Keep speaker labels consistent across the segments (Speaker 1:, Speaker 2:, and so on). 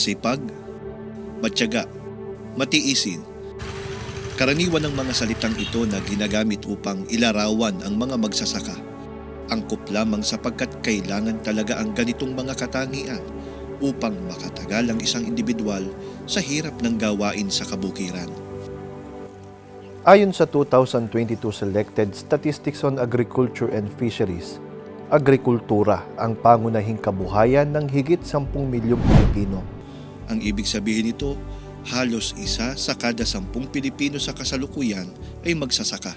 Speaker 1: masipag, matyaga, matiisin. Karaniwan ng mga salitang ito na ginagamit upang ilarawan ang mga magsasaka. Angkop lamang sapagkat kailangan talaga ang ganitong mga katangian upang makatagal ang isang individual sa hirap ng gawain sa kabukiran.
Speaker 2: Ayon sa 2022 Selected Statistics on Agriculture and Fisheries, agrikultura ang pangunahing kabuhayan ng higit 10 milyong Pilipino.
Speaker 1: Ang ibig sabihin nito, halos isa sa kada sampung Pilipino sa kasalukuyan ay magsasaka.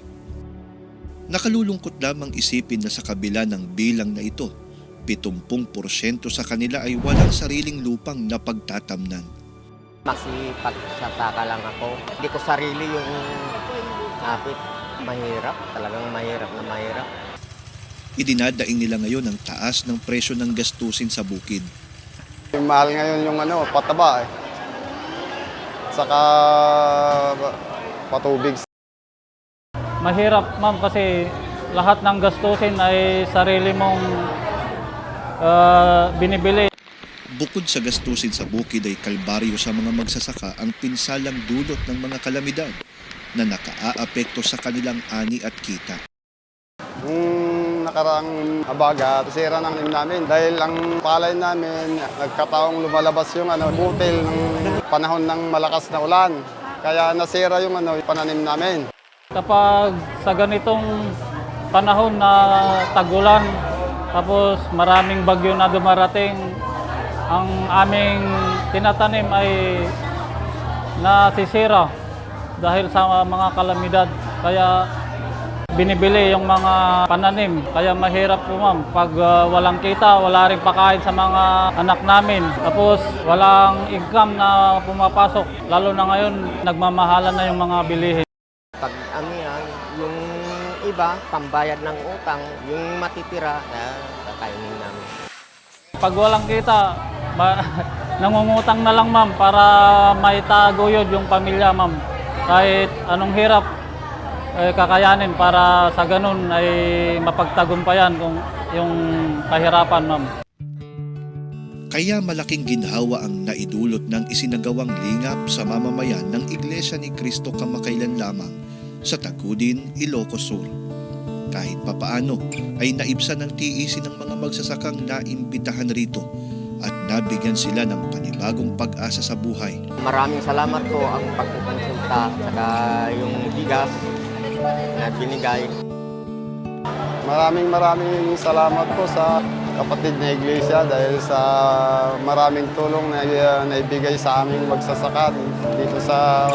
Speaker 1: Nakalulungkot lamang isipin na sa kabila ng bilang na ito, 70% sa kanila ay walang sariling lupang napagtatamnan.
Speaker 3: Masipag sa saka lang ako. Hindi ko sarili yung kapit. Mahirap, talagang mahirap na mahirap.
Speaker 1: Idinadaing nila ngayon ang taas ng presyo ng gastusin sa bukid.
Speaker 4: Mahal ngayon yung ano, pataba eh. Saka patubig.
Speaker 5: Mahirap ma'am kasi lahat ng gastusin ay sarili mong ah, binibili.
Speaker 1: Bukod sa gastusin sa bukid ay kalbaryo sa mga magsasaka ang pinsalang dulot ng mga kalamidad na nakaaapekto sa kanilang ani at kita.
Speaker 4: Nung nakaraang abaga, sira ng nim namin. Dahil ang palay namin, nagkataong lumalabas yung ano, butil ng panahon ng malakas na ulan. Kaya nasira yung ano, pananim namin.
Speaker 5: Kapag sa ganitong panahon na tagulan, tapos maraming bagyo na dumarating, ang aming tinatanim ay nasisira dahil sa mga kalamidad. Kaya binibili yung mga pananim. Kaya mahirap po ma'am. Pag ah, walang kita, wala rin pakain sa mga anak namin. Tapos walang income na pumapasok. Lalo na ngayon, nagmamahalan na yung mga bilihin.
Speaker 3: Pag ano yan, yung iba, pambayad ng utang, yung matitira, eh, kakainin namin.
Speaker 5: Pag walang kita, ma- nangungutang na lang ma'am para maitaguyod yung pamilya ma'am. Kahit anong hirap, eh, kakayanin para sa ganun ay mapagtagumpayan kung yung kahirapan ma'am.
Speaker 1: Kaya malaking ginhawa ang naidulot ng isinagawang lingap sa mamamayan ng Iglesia ni Cristo kamakailan lamang sa Tagudin, Ilocos Sur. Kahit papaano ay naibsan ng tiisin ng mga magsasakang naimbitahan rito at nabigyan sila ng panibagong pag-asa sa buhay.
Speaker 3: Maraming salamat po ang pagkukonsulta saka yung bigas na binigay.
Speaker 4: Maraming maraming salamat po sa kapatid na iglesia dahil sa maraming tulong na uh, naibigay sa aming magsasaka dito sa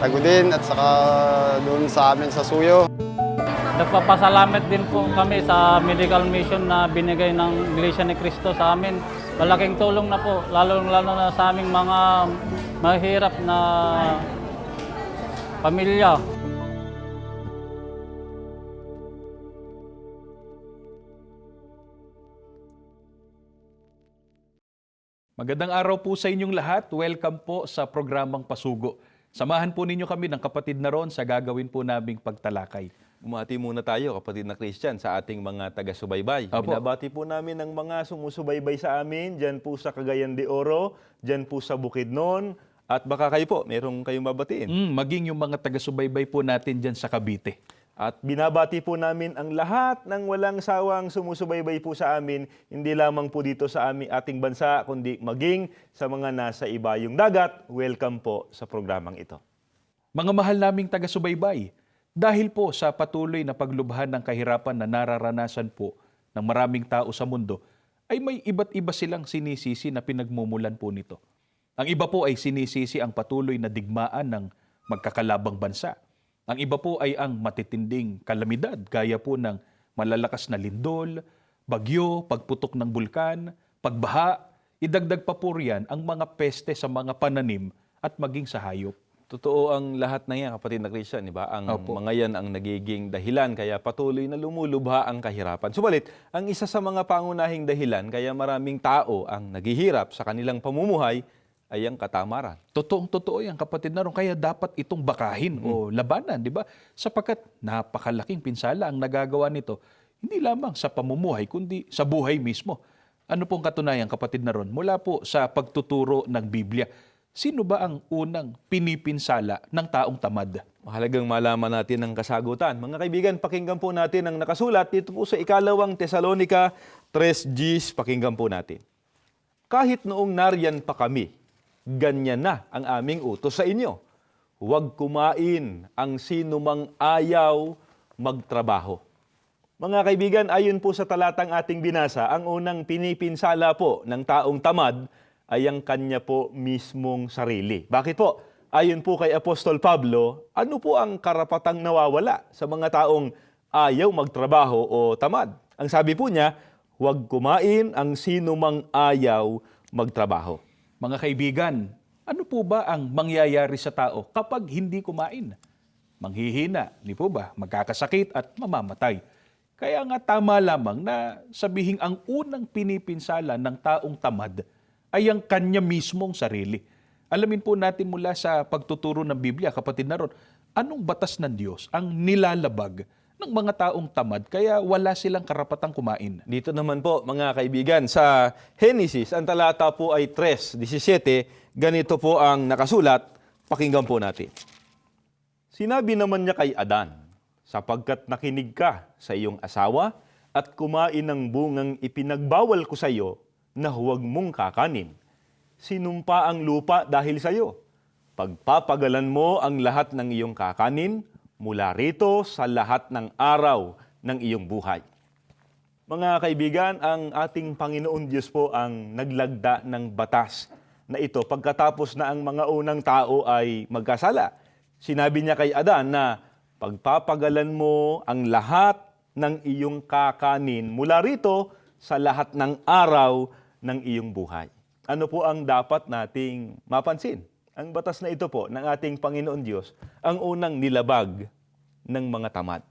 Speaker 4: Tagudin at saka doon sa amin sa Suyo.
Speaker 5: Nagpapasalamat din po kami sa medical mission na binigay ng Iglesia ni Cristo sa amin. Malaking tulong na po, lalo-lalo na sa aming mga mahirap na pamilya.
Speaker 6: Magandang araw po sa inyong lahat. Welcome po sa programang Pasugo. Samahan po ninyo kami ng kapatid na ron sa gagawin po naming pagtalakay.
Speaker 7: Bumati muna tayo, kapatid na Christian, sa ating mga taga-subaybay.
Speaker 6: Apo.
Speaker 7: Binabati po namin ang mga sumusubaybay sa amin, dyan po sa Cagayan de Oro, dyan po sa Bukidnon, at baka kayo po, merong kayong babatiin.
Speaker 6: Mm, maging yung mga taga-subaybay po natin dyan sa Cavite.
Speaker 7: At binabati po namin ang lahat ng walang sawang sumusubaybay po sa amin, hindi lamang po dito sa aming ating bansa, kundi maging sa mga nasa ibayong dagat. Welcome po sa programang ito.
Speaker 6: Mga mahal naming taga-subaybay, dahil po sa patuloy na paglubhan ng kahirapan na nararanasan po ng maraming tao sa mundo, ay may iba't iba silang sinisisi na pinagmumulan po nito. Ang iba po ay sinisisi ang patuloy na digmaan ng magkakalabang bansa. Ang iba po ay ang matitinding kalamidad gaya po ng malalakas na lindol, bagyo, pagputok ng bulkan, pagbaha, idagdag pa po riyan ang mga peste sa mga pananim at maging sa hayop.
Speaker 7: Totoo ang lahat na yan, kapatid na Christian, di ba? Ang
Speaker 6: Opo.
Speaker 7: mga yan ang nagiging dahilan kaya patuloy na lumulubha ang kahirapan. Subalit, ang isa sa mga pangunahing dahilan kaya maraming tao ang naghihirap sa kanilang pamumuhay ay ang katamaran.
Speaker 6: Totoong totoo yan, kapatid na ron. Kaya dapat itong bakahin o labanan, di ba? Sapagkat napakalaking pinsala ang nagagawa nito, hindi lamang sa pamumuhay, kundi sa buhay mismo. Ano pong katunayan, kapatid na ron? Mula po sa pagtuturo ng Biblia, sino ba ang unang pinipinsala ng taong tamad?
Speaker 7: Mahalagang malaman natin ang kasagutan. Mga kaibigan, pakinggan po natin ang nakasulat dito po sa ikalawang Tesalonika 3 Gs. Pakinggan po natin. Kahit noong nariyan pa kami, ganyan na ang aming utos sa inyo. Huwag kumain ang sinumang ayaw magtrabaho. Mga kaibigan, ayon po sa talatang ating binasa, ang unang pinipinsala po ng taong tamad ay ang kanya po mismong sarili. Bakit po? Ayon po kay Apostol Pablo, ano po ang karapatang nawawala sa mga taong ayaw magtrabaho o tamad? Ang sabi po niya, huwag kumain ang sinumang ayaw magtrabaho.
Speaker 6: Mga kaibigan, ano po ba ang mangyayari sa tao kapag hindi kumain? Manghihina, di po ba? Magkakasakit at mamamatay. Kaya nga tama lamang na sabihing ang unang pinipinsala ng taong tamad ay ang kanya mismong sarili. Alamin po natin mula sa pagtuturo ng Biblia, kapatid na ron, anong batas ng Diyos ang nilalabag ng mga taong tamad kaya wala silang karapatang kumain?
Speaker 7: Dito naman po, mga kaibigan, sa Genesis, ang talata po ay 3.17. Ganito po ang nakasulat. Pakinggan po natin. Sinabi naman niya kay Adan, sapagkat nakinig ka sa iyong asawa at kumain ng bungang ipinagbawal ko sa iyo na huwag mong kakanin. Sinumpa ang lupa dahil sa iyo. Pagpapagalan mo ang lahat ng iyong kakanin mula rito sa lahat ng araw ng iyong buhay. Mga kaibigan, ang ating Panginoon Diyos po ang naglagda ng batas na ito pagkatapos na ang mga unang tao ay magkasala. Sinabi niya kay Adan na pagpapagalan mo ang lahat ng iyong kakanin mula rito sa lahat ng araw ng iyong buhay. Ano po ang dapat nating mapansin? Ang batas na ito po ng ating Panginoon Diyos ang unang nilabag ng mga tamad.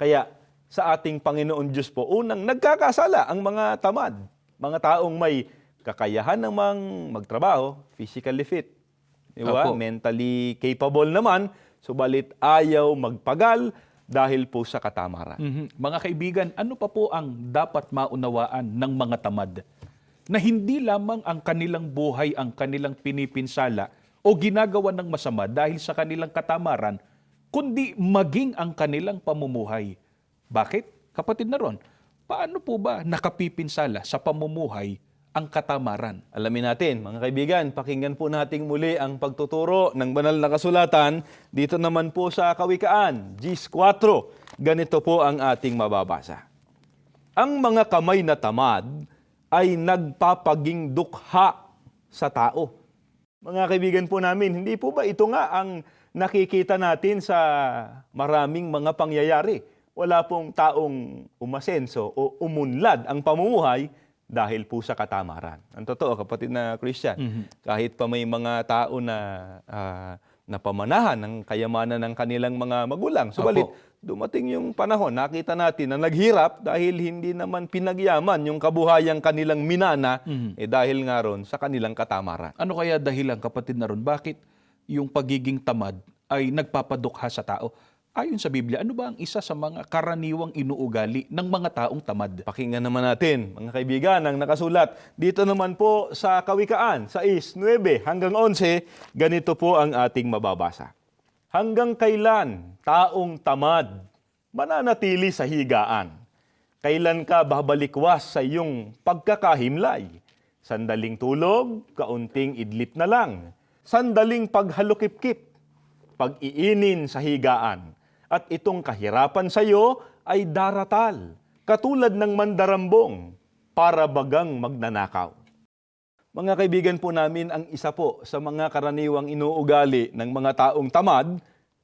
Speaker 7: Kaya sa ating Panginoon Diyos po, unang nagkakasala ang mga tamad. Mga taong may kakayahan namang magtrabaho, physically fit. Di ba?
Speaker 6: Opo.
Speaker 7: Mentally capable naman, subalit ayaw magpagal dahil po sa katamaran.
Speaker 6: Mhm. Mga kaibigan, ano pa po ang dapat maunawaan ng mga tamad? Na hindi lamang ang kanilang buhay ang kanilang pinipinsala o ginagawa ng masama dahil sa kanilang katamaran, kundi maging ang kanilang pamumuhay. Bakit? Kapatid na ron, paano po ba nakapipinsala sa pamumuhay ang katamaran?
Speaker 7: Alamin natin, mga kaibigan, pakinggan po nating muli ang pagtuturo ng banal na kasulatan dito naman po sa Kawikaan, Gs 4. Ganito po ang ating mababasa. Ang mga kamay na tamad ay nagpapaging dukha sa tao. Mga kaibigan po namin, hindi po ba ito nga ang nakikita natin sa maraming mga pangyayari? Wala pong taong umasenso o umunlad ang pamumuhay dahil po sa katamaran. Ang totoo, kapatid na Christian, kahit pa may mga tao na ah, napamanahan ng kayamanan ng kanilang mga magulang. Subalit,
Speaker 6: Opo.
Speaker 7: Dumating yung panahon, nakita natin na naghirap dahil hindi naman pinagyaman yung kabuhayang kanilang minana, eh dahil nga ron sa kanilang katamaran.
Speaker 6: Ano kaya dahilan, kapatid na ron, bakit yung pagiging tamad ay nagpapadukha sa tao? Ayon sa Biblia, ano ba ang isa sa mga karaniwang inuugali ng mga taong tamad?
Speaker 7: Pakinggan naman natin, mga kaibigan, ang nakasulat. Dito naman po sa Kawikaan, sa is 9 hanggang 11, ganito po ang ating mababasa. Hanggang kailan, taong tamad, mananatili sa higaan? Kailan ka babalikwas sa iyong pagkakahimlay? Sandaling tulog, kaunting idlip na lang. Sandaling paghalukip-kip, pag-iinin sa higaan. At itong kahirapan sa iyo ay daratal, katulad ng mandarambong, para bagang magnanakaw. Mga kaibigan po namin, ang isa po sa mga karaniwang inuugali ng mga taong tamad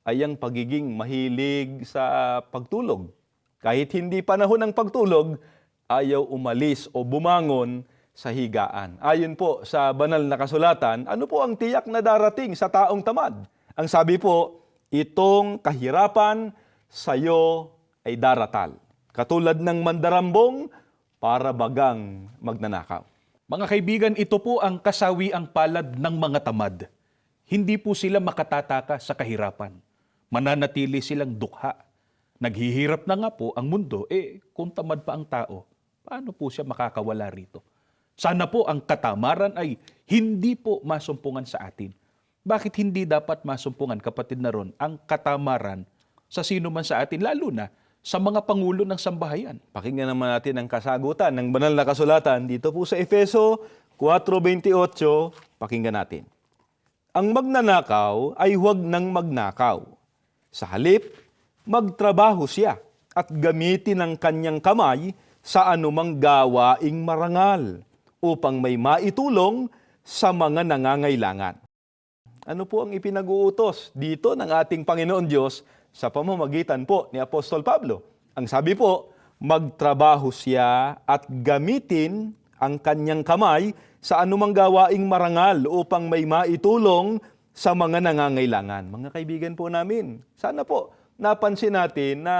Speaker 7: ay ang pagiging mahilig sa pagtulog. Kahit hindi panahon ng pagtulog, ayaw umalis o bumangon sa higaan. Ayon po sa banal na kasulatan, ano po ang tiyak na darating sa taong tamad? Ang sabi po, itong kahirapan sa'yo ay daratal. Katulad ng mandarambong, para bagang magnanakaw.
Speaker 6: Mga kaibigan, ito po ang kasawiang palad ng mga tamad. Hindi po sila makatataka sa kahirapan. Mananatili silang dukha. Naghihirap na nga po ang mundo, eh kung tamad pa ang tao, paano po siya makakawala rito? Sana po ang katamaran ay hindi po masumpungan sa atin. Bakit hindi dapat masumpungan, kapatid na ron, ang katamaran sa sino man sa atin, lalo na sa mga pangulo ng sambahayan?
Speaker 7: Pakinggan naman natin ang kasagutan ng banal na kasulatan dito po sa Efeso 4.28. Pakinggan natin. Ang magnanakaw ay huwag nang magnakaw. Sa halip, magtrabaho siya at gamitin ang kanyang kamay sa anumang gawaing marangal upang may maitulong sa mga nangangailangan. Ano po ang ipinag-uutos dito ng ating Panginoon Diyos sa pamamagitan po ni Apostol Pablo? Ang sabi po, magtrabaho siya at gamitin ang kanyang kamay sa anumang gawaing marangal upang may maitulong sa mga nangangailangan. Mga kaibigan po namin, sana po napansin natin na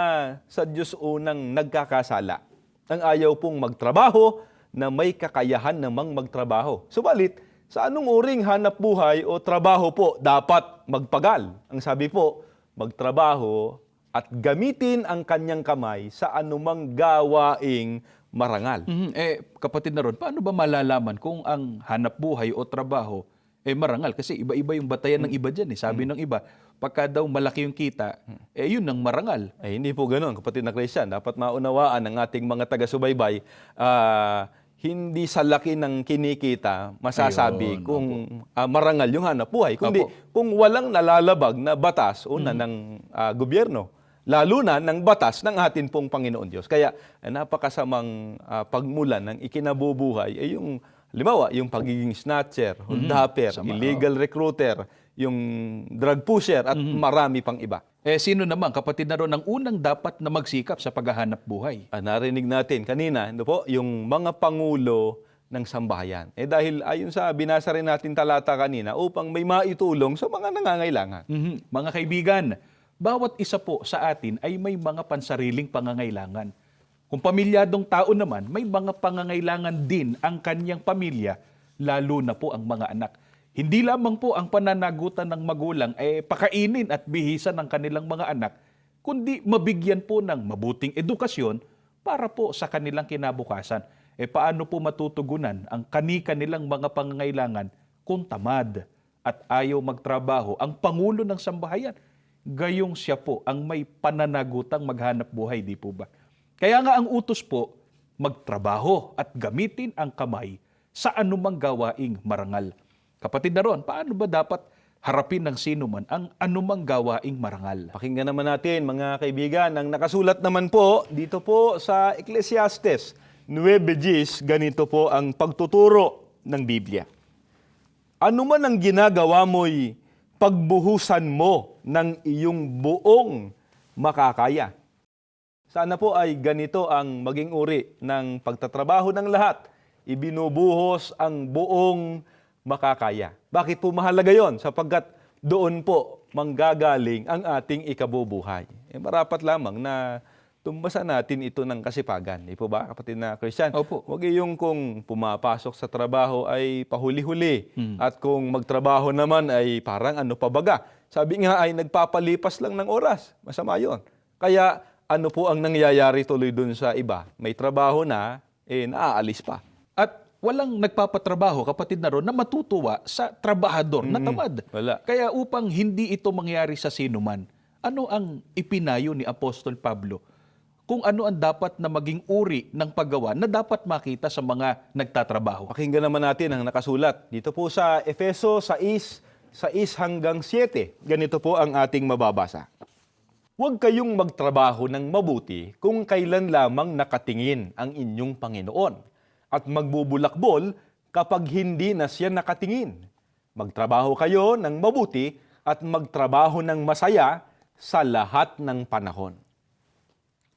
Speaker 7: sa Diyos unang nagkakasala. Ang ayaw pong magtrabaho na may kakayahan namang magtrabaho. Subalit, sa anong uring hanap buhay o trabaho po dapat magpagal? Ang sabi po, magtrabaho at gamitin ang kanyang kamay sa anumang gawaing marangal.
Speaker 6: Mhm. Eh, kapatid na ron, paano ba malalaman kung ang hanap buhay o trabaho eh marangal? Kasi iba-iba yung batayan ng iba dyan. Eh. Sabi ng iba, pagka daw malaki yung kita, eh yun ang marangal.
Speaker 7: Ay, hindi po ganoon, kapatid na Christian. Dapat maunawaan ng ating mga taga-subaybay, ah, hindi sa laki ng kinikita masasabi
Speaker 6: Ayun,
Speaker 7: kung ah, marangal yung hanap buhay. Kundi.
Speaker 6: Mm-hmm.
Speaker 7: kung walang nalalabag na batas, una ng ah, gobyerno, lalo na ng batas ng atin pong Panginoon Diyos. Kaya eh, napakasamang ah, pagmulan ng ikinabubuhay ay yung Halimbawa, yung pagiging snatcher, holdapper,
Speaker 6: Mm-hmm.
Speaker 7: Illegal recruiter, yung drug pusher, at
Speaker 6: Mm-hmm.
Speaker 7: marami pang iba.
Speaker 6: Eh, sino naman, kapatid na ron, ang unang dapat na magsikap sa paghahanap buhay?
Speaker 7: Ah, narinig natin kanina, ano po, yung mga pangulo ng sambahayan. Eh dahil ayon sa binasa rin natin talata kanina, upang may maitulong sa mga nangangailangan.
Speaker 6: Mhm. Mga kaibigan, bawat isa po sa atin ay may mga pansariling pangangailangan. Kung pamilyadong tao naman, may mga pangangailangan din ang kanyang pamilya, lalo na po ang mga anak. Hindi lamang po ang pananagutan ng magulang ay pakainin at bihisan ng kanilang mga anak, kundi mabigyan po ng mabuting edukasyon para po sa kanilang kinabukasan. E paano po matutugunan ang kani-kanilang mga pangangailangan kung tamad at ayaw magtrabaho ang Pangulo ng Sambahayan? Gayong siya po ang may pananagutang maghanap buhay, di po ba? Kaya nga ang utos po, magtrabaho at gamitin ang kamay sa anumang gawaing marangal. Kapatid na ron, paano ba dapat harapin ng sino man ang anumang gawaing marangal?
Speaker 7: Pakinggan naman natin mga kaibigan, ang nakasulat naman po dito po sa Ecclesiastes 9.10, ganito po ang pagtuturo ng Biblia. Ano man ang ginagawa mo'y pagbuhusan mo ng iyong buong makakaya. Sana po ay ganito ang maging uri ng pagtatrabaho ng lahat. Ibinubuhos ang buong makakaya. Bakit po mahalaga yon? Sapagkat doon po manggagaling ang ating ikabubuhay. Eh, marapat lamang na tumbasa natin ito ng kasipagan. Di po ba, kapatid na Christian?
Speaker 6: Opo.
Speaker 7: Huwag yung kung pumapasok sa trabaho ay pahuli-huli. At kung magtrabaho naman ay parang ano pa baga. Sabi nga ay nagpapalipas lang ng oras. Masama yon. Kaya ano po ang nangyayari tuloy dun sa iba? May trabaho na, eh naaalis pa.
Speaker 6: At walang nagpapatrabaho, kapatid na ron, na matutuwa sa trabahador na tamad.
Speaker 7: Wala.
Speaker 6: Kaya upang hindi ito mangyari sa sino man, ano ang ipinayo ni Apostol Pablo? Kung ano ang dapat na maging uri ng paggawa na dapat makita sa mga nagtatrabaho.
Speaker 7: Pakinggan naman natin ang nakasulat. Dito po sa Efeso 6, 6 hanggang 7. Ganito po ang ating mababasa. Huwag kayong magtrabaho ng mabuti kung kailan lamang nakatingin ang inyong Panginoon at magbubulakbol kapag hindi na siya nakatingin. Magtrabaho kayo ng mabuti at magtrabaho ng masaya sa lahat ng panahon.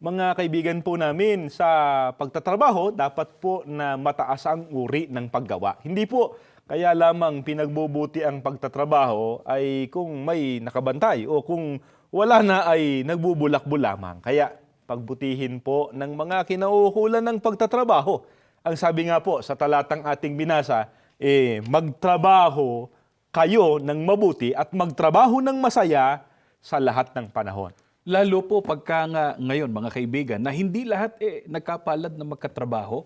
Speaker 7: Mga kaibigan po namin sa pagtatrabaho, dapat po na mataas ang uri ng paggawa. Hindi po kaya lamang pinagbubuti ang pagtatrabaho ay kung may nakabantay o kung wala na ay nagbubulakbul lamang. Kaya pagbutihin po ng mga kinauukulan ng pagtatrabaho. Ang sabi nga po sa talatang ating binasa, eh, magtrabaho kayo ng mabuti at magtrabaho ng masaya sa lahat ng panahon.
Speaker 6: Lalo po pagka nga ngayon mga kaibigan na hindi lahat eh nagkapalad na magkatrabaho.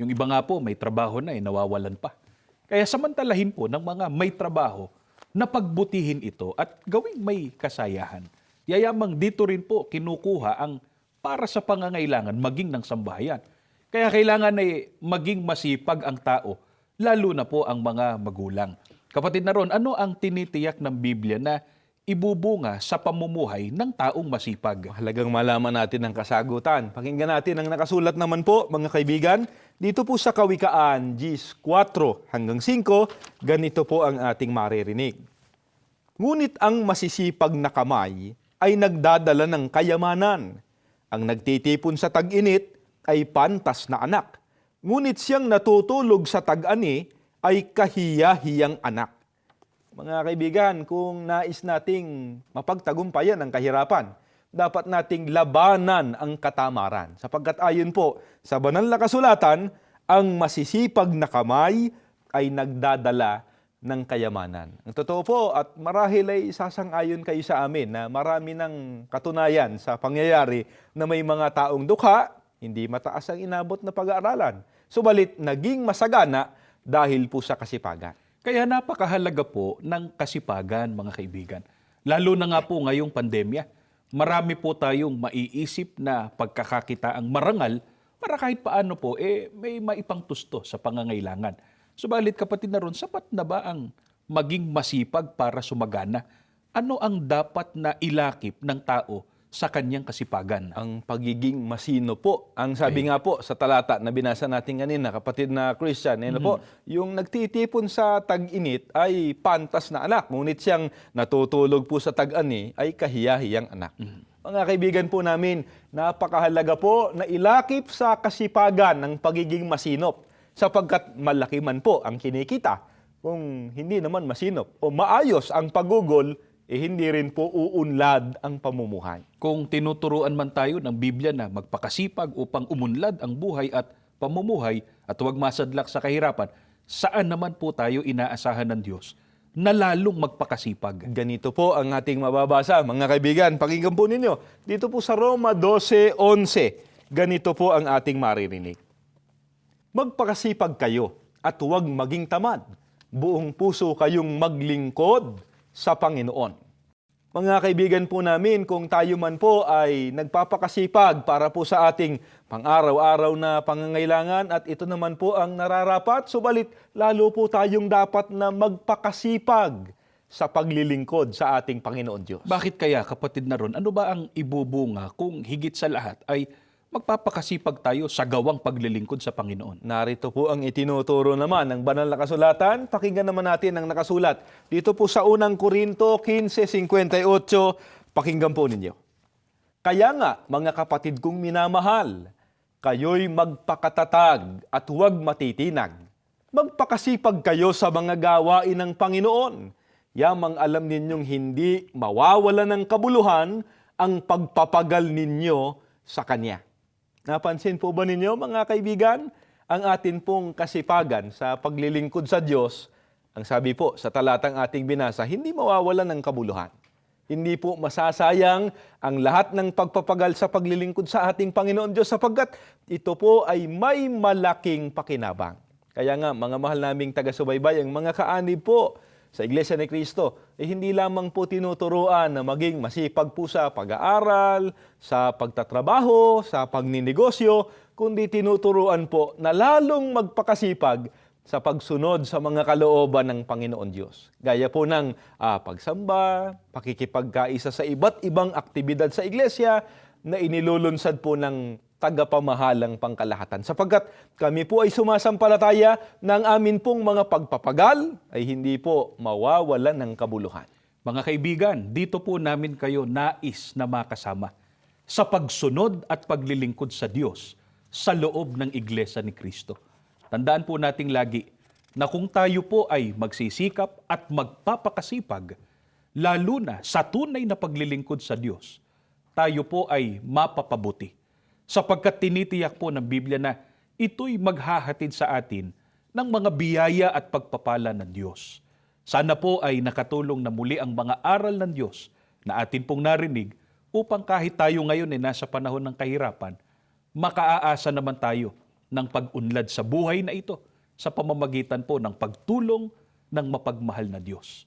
Speaker 6: Yung iba nga po may trabaho na eh nawawalan pa. Kaya samantalahin po ng mga may trabaho na pagbutihin ito at gawing may kasayahan. Yayamang dito rin po kinukuha ang para sa pangangailangan maging ng sambahayan. Kaya kailangan ay maging masipag ang tao, lalo na po ang mga magulang. Kapatid na ron, ano ang tinitiyak ng Biblia na ibubunga sa pamumuhay ng taong masipag?
Speaker 7: Mahalagang malaman natin ang kasagutan. Pakinggan natin ang nakasulat naman po, mga kaibigan. Dito po sa Kawikaan, Gs 4 hanggang 5, ganito po ang ating maririnig. Ngunit ang masisipag na kamay ay nagdadala ng kayamanan. Ang nagtitipon sa tag-init ay pantas na anak. Ngunit siyang natutulog sa tag-ani ay kahiya-hiyang anak. Mga kaibigan, kung nais nating mapagtagumpayan ang kahirapan, dapat nating labanan ang katamaran. Sapagkat ayon po sa banal na kasulatan, ang masisipag na kamay ay nagdadala ng kayamanan. Ang totoo po at marahil ay sasang-ayon kayo sa amin na marami ng katunayan sa pangyayari na may mga taong dukha, hindi mataas ang inabot na pag-aaralan. Subalit naging masagana dahil po sa kasipagan.
Speaker 6: Kaya napakahalaga po ng kasipagan, mga kaibigan. Lalo na nga po ngayong pandemya. Marami po tayong maiisip na pagkakakita ang marangal para kahit paano po, eh, may maipang tusto sa pangangailangan. Subalit kapatid na ron, sapat na ba ang maging masipag para sumagana? Ano ang dapat na ilakip ng tao sa kanyang kasipagan?
Speaker 7: ang pagiging masino po. Ang sabi nga po sa talata na binasa natin kanina, kapatid na Christian, ano po, yung nagtitipon sa tag-init ay pantas na anak. Ngunit siyang natutulog po sa tag-ani ay kahiya-hiyang anak. Mga kaibigan po namin, napakahalaga po na ilakip sa kasipagan ng pagiging masinop sapagkat malaki man po ang kinikita. Kung hindi naman masinop o maayos ang pagugol, eh hindi rin po uunlad ang pamumuhay.
Speaker 6: Kung tinuturuan man tayo ng Biblia na magpakasipag upang umunlad ang buhay at pamumuhay at huwag masadlak sa kahirapan, saan naman po tayo inaasahan ng Diyos na lalong magpakasipag?
Speaker 7: Ganito po ang ating mababasa, mga kaibigan. Pakinggan po ninyo. Dito po sa Roma 12.11, ganito po ang ating maririnig. Magpakasipag kayo at huwag maging tamad. Buong puso kayong maglingkod sa Panginoon. Mga kaibigan po namin, kung tayo man po ay nagpapakasipag para po sa ating pang-araw-araw na pangangailangan at ito naman po ang nararapat, subalit lalo po tayong dapat na magpakasipag sa paglilingkod sa ating Panginoon Diyos.
Speaker 6: Bakit kaya kapatid na ron, ano ba ang ibubunga kung higit sa lahat ay magpapakasipag tayo sa gawang paglilingkod sa Panginoon?
Speaker 7: Narito po ang itinuturo naman ng banal na kasulatan. Pakinggan naman natin ang nakasulat. Dito po sa unang Korinto 15.58, pakinggan po ninyo. Kaya nga, mga kapatid kong minamahal, kayo'y magpakatatag at huwag matitinag. Magpakasipag kayo sa mga gawain ng Panginoon. Yamang alam ninyong hindi mawawala ng kabuluhan ang pagpapagal ninyo sa Kanya. Napansin po ba ninyo mga kaibigan? Ang atin pong kasipagan sa paglilingkod sa Diyos, ang sabi po sa talatang ating binasa, hindi mawawalan ng kabuluhan. Hindi po masasayang ang lahat ng pagpapagal sa paglilingkod sa ating Panginoon Diyos sapagkat ito po ay may malaking pakinabang. Kaya nga, mga mahal naming taga-subaybay, ang mga kaanib po sa Iglesia ni Cristo, eh hindi lamang po tinuturuan na maging masipag po sa pag-aaral, sa pagtatrabaho, sa pagninegosyo, kundi tinuturuan po na lalong magpakasipag sa pagsunod sa mga kalooban ng Panginoon Diyos. Gaya po ng ah, pagsamba, pakikipagkaisa sa iba't ibang aktibidad sa iglesia na inilulunsad po ng tagapamahalang pangkalahatan. Sapagkat kami po ay sumasampalataya ng amin pong mga pagpapagal ay hindi po mawawalan ng kabuluhan.
Speaker 6: Mga kaibigan, dito po namin kayo nais na makasama sa pagsunod at paglilingkod sa Diyos sa loob ng Iglesia ni Kristo. Tandaan po nating lagi na kung tayo po ay magsisikap at magpapakasipag, lalo na sa tunay na paglilingkod sa Diyos, tayo po ay mapapabuti. Sapagkat tinitiyak po ng Biblia na ito'y maghahatid sa atin ng mga biyaya at pagpapala ng Diyos. Sana po ay nakatulong na muli ang mga aral ng Diyos na atin pong narinig upang kahit tayo ngayon ay nasa panahon ng kahirapan, makaaasa naman tayo ng pag-unlad sa buhay na ito sa pamamagitan po ng pagtulong ng mapagmahal na Diyos.